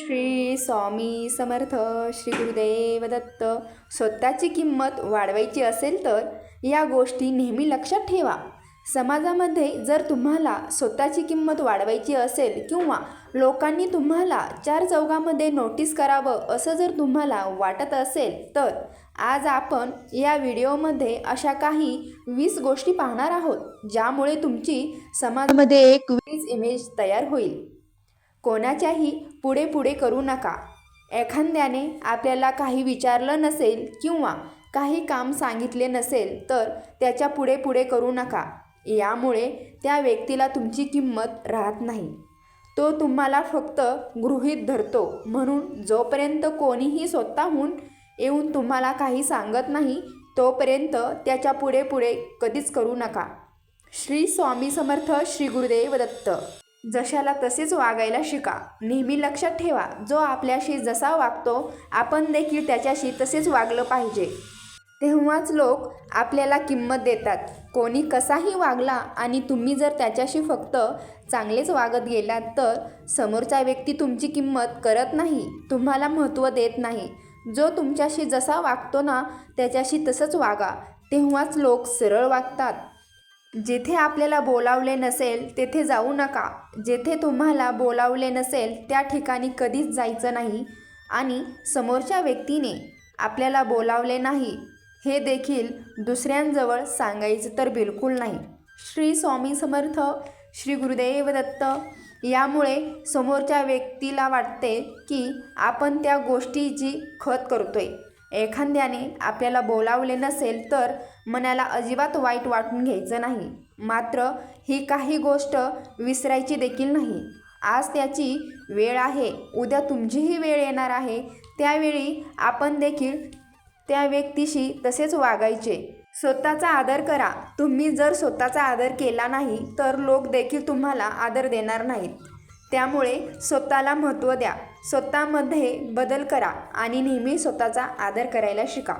श्री स्वामी समर्थ श्री गुरुदेव दत्त स्वतःची किंमत वाढवायची असेल तर या गोष्टी नेहमी लक्षात ठेवा. समाजामध्ये जर तुम्हाला स्वतःची किंमत वाढवायची असेल किंवा लोकांनी तुम्हाला चार चौघामध्ये नोटीस करावं असं जर तुम्हाला वाटत असेल तर आज आपण या व्हिडिओमध्ये अशा काही वीस गोष्टी पाहणार आहोत ज्यामुळे तुमची समाजामध्ये एक वीस इमेज तयार होईल. कोणाच्याही पुढे पुढे करू नका. एखाद्याने आपल्याला काही विचारलं नसेल किंवा काही काम सांगितले नसेल तर त्याच्या पुढे पुढे करू नका. यामुळे त्या व्यक्तीला तुमची किंमत राहत नाही. तो तुम्हाला फक्त गृहीत धरतो. म्हणून जोपर्यंत कोणीही स्वतःहून येऊन तुम्हाला काही सांगत नाही तोपर्यंत त्याच्या पुढे पुढे कधीच करू नका. श्री स्वामी समर्थ श्री गुरुदेव दत्त. जशाला तसेच वागायला शिका. नेहमी लक्षात ठेवा जो आपल्याशी जसा वागतो आपण देखील त्याच्याशी तसेच वागलं पाहिजे. तेव्हाच लोक आपल्याला किंमत देतात. कोणी कसाही वागला आणि तुम्ही जर त्याच्याशी फक्त चांगलेच वागत गेलात तर समोरचा व्यक्ती तुमची किंमत करत नाही तुम्हाला महत्त्व देत नाही. जो तुमच्याशी जसा वागतो ना त्याच्याशी तसंच वागा. तेव्हाच लोक सरळ वागतात. जेथे आपल्याला बोलावले नसेल तेथे जाऊ नका. जेथे तुम्हाला बोलावले नसेल त्या ठिकाणी कधीच जायचं नाही. आणि समोरच्या व्यक्तीने आपल्याला बोलावले नाही हे देखील दुसऱ्यांजवळ सांगायचं तर बिलकुल नाही. श्री स्वामी समर्थ श्री गुरुदेव दत्त यामुळे समोरच्या व्यक्तीला वाटते की आपण त्या गोष्टीची खत करतोय. एखाद्याने आपल्याला बोलावले नसेल तर मनाला अजिबात वाईट वाटून घ्यायचं नाही. मात्र ही काही गोष्ट विसरायची देखील नाही. आज त्याची वेळ आहे. उद्या तुमचीही वेळ येणार आहे. त्यावेळी आपण देखील त्या व्यक्तीशी तसेच वागायचे. स्वतःचा आदर करा. तुम्ही जर स्वतःचा आदर केला नाही तर लोक देखील तुम्हाला आदर देणार नाहीत. त्यामुळे स्वतःला महत्त्व द्या. स्वतःमध्ये बदल करा आणि नेहमी स्वतःचा आदर करायला शिका.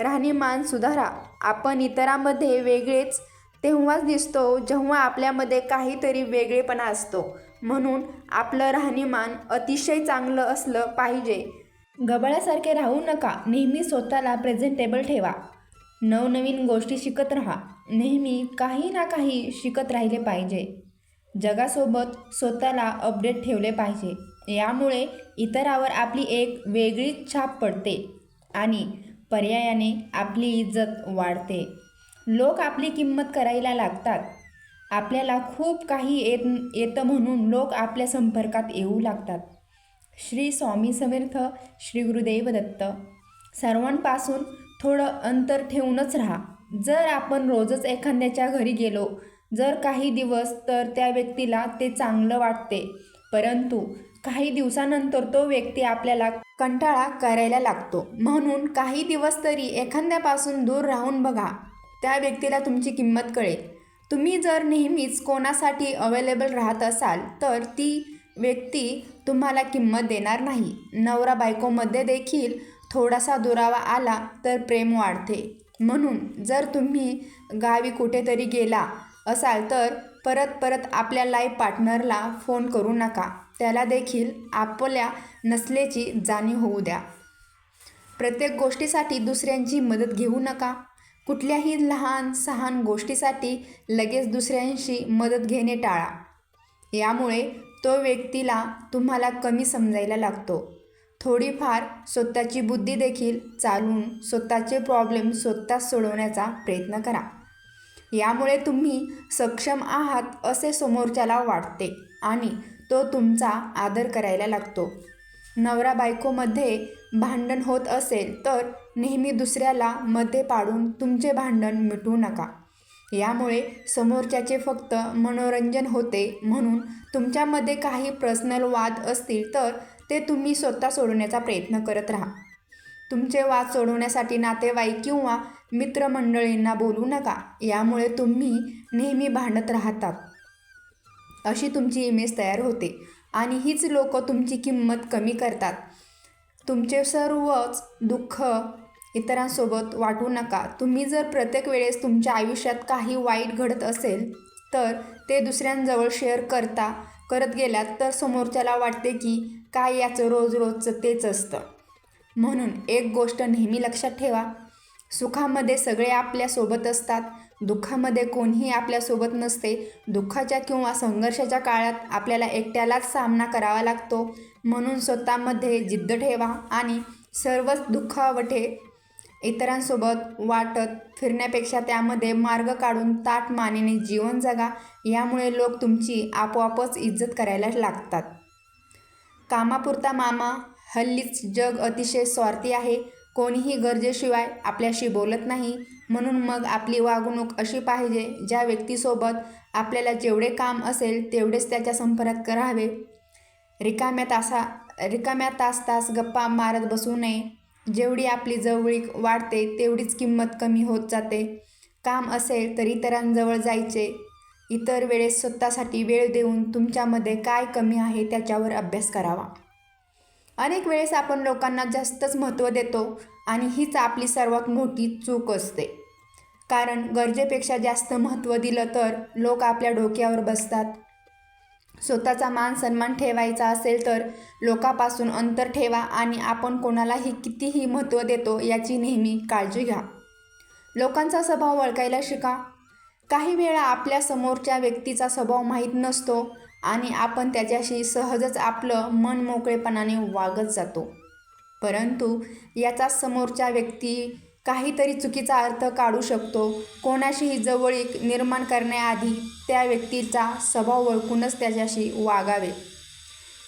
राहणीमान सुधारा. आपण इतरांमध्ये वेगळेच तेव्हाच दिसतो जेव्हा आपल्यामध्ये काहीतरी वेगळेपणा असतो. म्हणून आपलं राहणीमान अतिशय चांगलं असलं पाहिजे. गबाळ्यासारखे राहू नका. नेहमी स्वतःला प्रेझेंटेबल ठेवा. नवनवीन गोष्टी शिकत राहा. नेहमी काही ना काही शिकत राहिले पाहिजे. जगासोबत स्वतःला अपडेट ठेवले पाहिजे. यामुळे इतरावर आपली एक वेगळीच छाप पडते आणि पर्यायाने आपली इज्जत वाढते. लोक आपली किंमत करायला लागतात. आपल्याला खूप काही येत येतं म्हणून लोक आपल्या संपर्कात येऊ लागतात. श्री स्वामी समर्थ श्री गुरुदेव दत्त. सर्वांपासून थोडं अंतर ठेवूनच राहा. जर आपण रोजच एखाद्याच्या घरी गेलो जर काही दिवस तर त्या व्यक्तीला ते चांगलं वाटते. परंतु काही दिवसानंतर तो व्यक्ती आपल्याला कंटाळा करायला लागतो. म्हणून काही दिवस तरी एखाद्यापासून दूर राहून बघा. त्या व्यक्तीला तुमची किंमत कळेल. तुम्ही जर नेहमीच कोणासाठी अवेलेबल राहत असाल तर ती व्यक्ती तुम्हाला किंमत देणार नाही. नवरा बायकोमध्ये देखील थोडासा दुरावा आला तर प्रेम वाढते. म्हणून जर तुम्ही गावी कुठेतरी गेला असाल तर परत परत आपल्या लाईफ पार्टनरला फोन करू नका. त्याला देखील आपल्या नसल्याची जाणीव होऊ द्या. प्रत्येक गोष्टीसाठी दुसऱ्यांची मदत घेऊ नका. कुठल्याही लहान सहान गोष्टीसाठी लगेच दुसऱ्यांशी मदत घेणे टाळा. यामुळे तो व्यक्तीला तुम्हाला कमी समजायला लागतो. थोडीफार स्वतःची बुद्धी देखील चालून स्वतःचे प्रॉब्लेम स्वतः सोडवण्याचा प्रयत्न करा. यामुळे तुम्ही सक्षम आहात असे समोरच्याला वाटते आणि तो तुमचा आदर करायला लागतो. नवरा बायकोमध्ये भांडण होत असेल तर नेहमी दुसऱ्याला मध्ये पाडून तुमचे भांडण मिटवू नका. यामुळे समोरच्याचे फक्त मनोरंजन होते म्हणून तुमच्यामध्ये काही पर्सनल वाद असतील तर ते तुम्ही स्वतः सोडवण्याचा प्रयत्न करत राहा. तुमचे वाद सोडवण्यासाठी नातेवाईक किंवा मित्रमंडळींना बोलू नका यामुळे तुम्ही नेहमी भांडत राहतात. अशी तुमची इमेज तयार होते आणि हीच लोक तुमची किंमत कमी करतात. तुमचे सर्वच दुःख इतरांसोबत वाटू नका. तुम्ही जर प्रत्येक वेळेस तुमच्या आयुष्यात काही वाईट घडत असेल तर ते दुसऱ्यांजवळ शेअर करता करत गेलात तर समोरच्याला वाटते की काय याचं रोज रोजचं तेच असतं. म्हणून एक गोष्ट नेहमी लक्षात ठेवा सुखामध्ये सगळे आपल्यासोबत असतात. दुःखामध्ये कोणीही आपल्यासोबत नसते. दुःखाच्या किंवा संघर्षाच्या काळात आपल्याला एकट्यालाच सामना करावा लागतो. म्हणून स्वतःमध्ये जिद्द ठेवा आणि सर्वच दुःखावटे इतरांसोबत वाटत फिरण्यापेक्षा त्यामध्ये मार्ग काढून ताट मानेने जीवन जगा. यामुळे लोक तुमची आपोआपच इज्जत करायला लागतात. कामापुरता मामा हल्लीच जग अतिशय स्वार्थी आहे. कोणीही गरजेशिवाय आपल्याशी बोलत नाही म्हणून मग आपली वागणूक अशी पाहिजे ज्या व्यक्तीसोबत आपल्याला जेवढे काम असेल तेवढेच त्याच्या संपर्कात करावे. रिकाम्या तासा रिकाम्या तास तास गप्पा मारत बसू नये. जेवढी आपली जवळीक वाढते तेवढीच किंमत कमी होत जाते. काम असेल तर इतरांजवळ जायचे. इतर वेळेस स्वतःसाठी वेळ देऊन तुमच्यामध्ये काय कमी आहे त्याच्यावर अभ्यास करावा. अनेक वेळेस आपण लोकांना जास्तच महत्त्व देतो आणि हीच आपली सर्वात मोठी चूक असते. कारण गरजेपेक्षा जास्त महत्त्व दिलं तर लोक आपल्या डोक्यावर बसतात. स्वतःचा मान सन्मान ठेवायचा असेल तर लोकांपासून अंतर ठेवा आणि आपण कोणालाही कितीही महत्त्व देतो याची नेहमी काळजी घ्या. लोकांचा स्वभाव ओळखायला शिका. काही वेळा आपल्या समोरच्या व्यक्तीचा स्वभाव माहीत नसतो आणि आपण त्याच्याशी सहजच आपलं मन मोकळेपणाने वागत जातो. परंतु याचा समोरच्या व्यक्ती काहीतरी चुकीचा अर्थ काढू शकतो. कोणाशीही जवळीक निर्माण करण्याआधी त्या व्यक्तीचा स्वभाव ओळखूनच त्याच्याशी वागावे.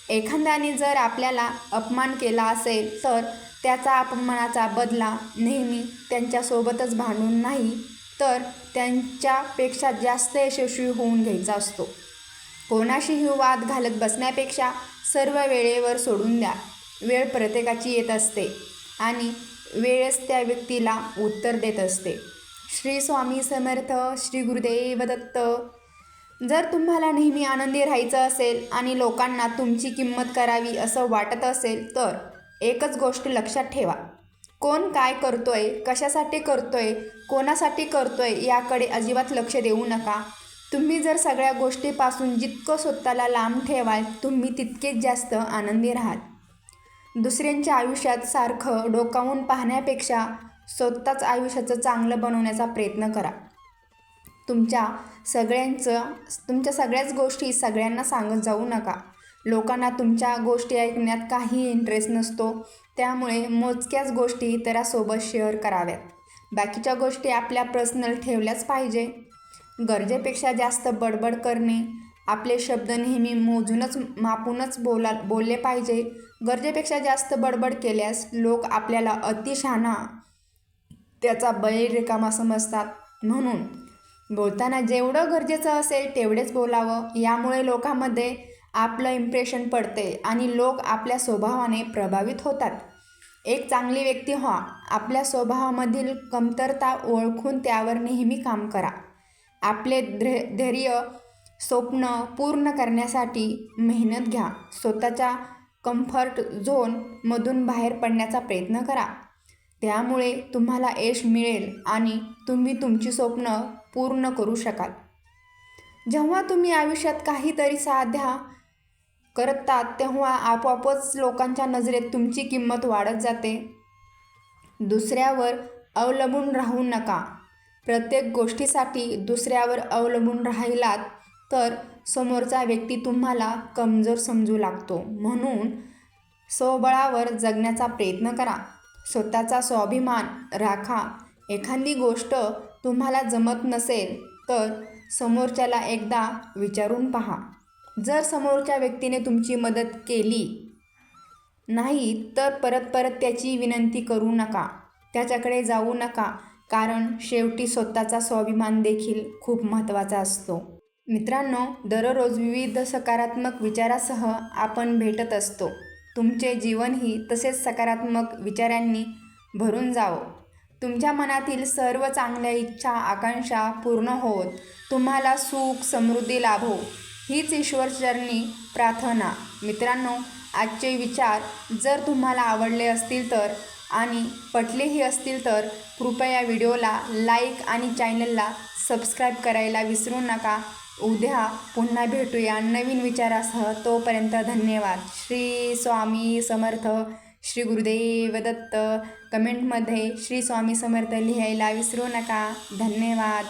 एखाद्याने जर आपल्याला अपमान केला असेल तर त्याचा अपमानाचा बदला नेहमी त्यांच्यासोबतच भांडून नाही तर त्यांच्यापेक्षा जास्त यशस्वी होऊन घ्यायचा असतो. कोणाशीही वाद घालत बसण्यापेक्षा सर्व वेळेवर सोडून द्या. वेळ प्रत्येकाची येत असते आणि वेळच त्या व्यक्तीला उत्तर देत असते. श्री स्वामी समर्थ श्री गुरुदेव दत्त. जर तुम्हाला नेहमी आनंदी राहायचं असेल आणि लोकांना तुमची किंमत करावी असं वाटत असेल तर एकच गोष्ट लक्षात ठेवा. कोण काय करतोय कशासाठी करतोय कोणासाठी करतोय याकडे अजिबात लक्ष देऊ नका. तुम्ही जर सगळ्या गोष्टीपासून जितकं स्वतःला लांब ठेवाल तुम्ही तितकेच जास्त आनंदी राहाल. दुसऱ्यांच्या आयुष्यात सारखं डोकावून पाहण्यापेक्षा स्वतःच आयुष्याचं चांगलं बनवण्याचा प्रयत्न करा. तुमच्या सगळ्यांचं तुमच्या सगळ्याच गोष्टी सगळ्यांना सांगत जाऊ नका. लोकांना तुमच्या गोष्टी ऐकण्यात काही इंटरेस्ट नसतो त्यामुळे मोजक्याच गोष्टी इतरासोबत शेअर कराव्यात. बाकीच्या गोष्टी आपल्या पर्सनल ठेवल्याच पाहिजे. गरजेपेक्षा जास्त बडबड करणे. आपले शब्द नेहमी मोजूनच मापूनच बोला बोलले पाहिजे. गरजेपेक्षा जास्त बडबड केल्यास लोक आपल्याला अतिशहाणा त्याचा बैल रिकामा समजतात. म्हणून बोलताना जेवढं गरजेचं असेल तेवढेच बोलावं. यामुळे लोकांमध्ये आपलं इम्प्रेशन पडते आणि लोक आपल्या स्वभावाने प्रभावित होतात. एक चांगली व्यक्ती व्हा. आपल्या स्वभावामधील कमतरता ओळखून त्यावर नेहमी काम करा. आपले ध्रे धैर्य स्वप्न पूर्ण करण्यासाठी मेहनत घ्या. स्वतःच्या कम्फर्ट झोनमधून बाहेर पडण्याचा प्रयत्न करा. त्यामुळे तुम्हाला यश मिळेल आणि तुम्ही तुमची स्वप्न पूर्ण करू शकाल. जेव्हा तुम्ही आयुष्यात काहीतरी साध्या करतात तेव्हा आपोआपच लोकांच्या नजरेत तुमची किंमत वाढत जाते. दुसऱ्यावर अवलंबून राहू नका. प्रत्येक गोष्टीसाठी दुसऱ्यावर अवलंबून राहिलात तर समोरचा व्यक्ती तुम्हाला कमजोर समजू लागतो. म्हणून स्वबळावर जगण्याचा प्रयत्न करा. स्वतःचा स्वाभिमान राखा. एखादी गोष्ट तुम्हाला जमत नसेल तर समोरच्याला एकदा विचारून पहा. जर समोरच्या व्यक्तीने तुमची मदत केली नाही तर परत परत त्याची विनंती करू नका. त्याच्याकडे जाऊ नका. कारण शेवटी स्वतःचा स्वाभिमान देखील खूप महत्त्वाचा असतो. मित्रांनो दररोज विविध सकारात्मक विचारासह आपण भेटत असतो. तुमचे जीवनही तसेच सकारात्मक विचारांनी भरून जावं. तुमच्या मनातील सर्व चांगल्या इच्छा आकांक्षा पूर्ण होत तुम्हाला सुख समृद्धी लाभो. हीच ईश्वरचरणी प्रार्थना. मित्रांनो आजचे विचार जर तुम्हाला आवडले असतील तर आणि पटलेही असतील तर कृपया व्हिडिओला लाईक आणि चॅनलला सबस्क्राईब करायला विसरू नका. उद्या पुन्हा भेटूया नवीन विचारासह. तोपर्यंत धन्यवाद. श्री स्वामी समर्थ श्री गुरुदेव दत्त. कमेंटमध्ये श्री स्वामी समर्थ लिहायला विसरू नका. धन्यवाद.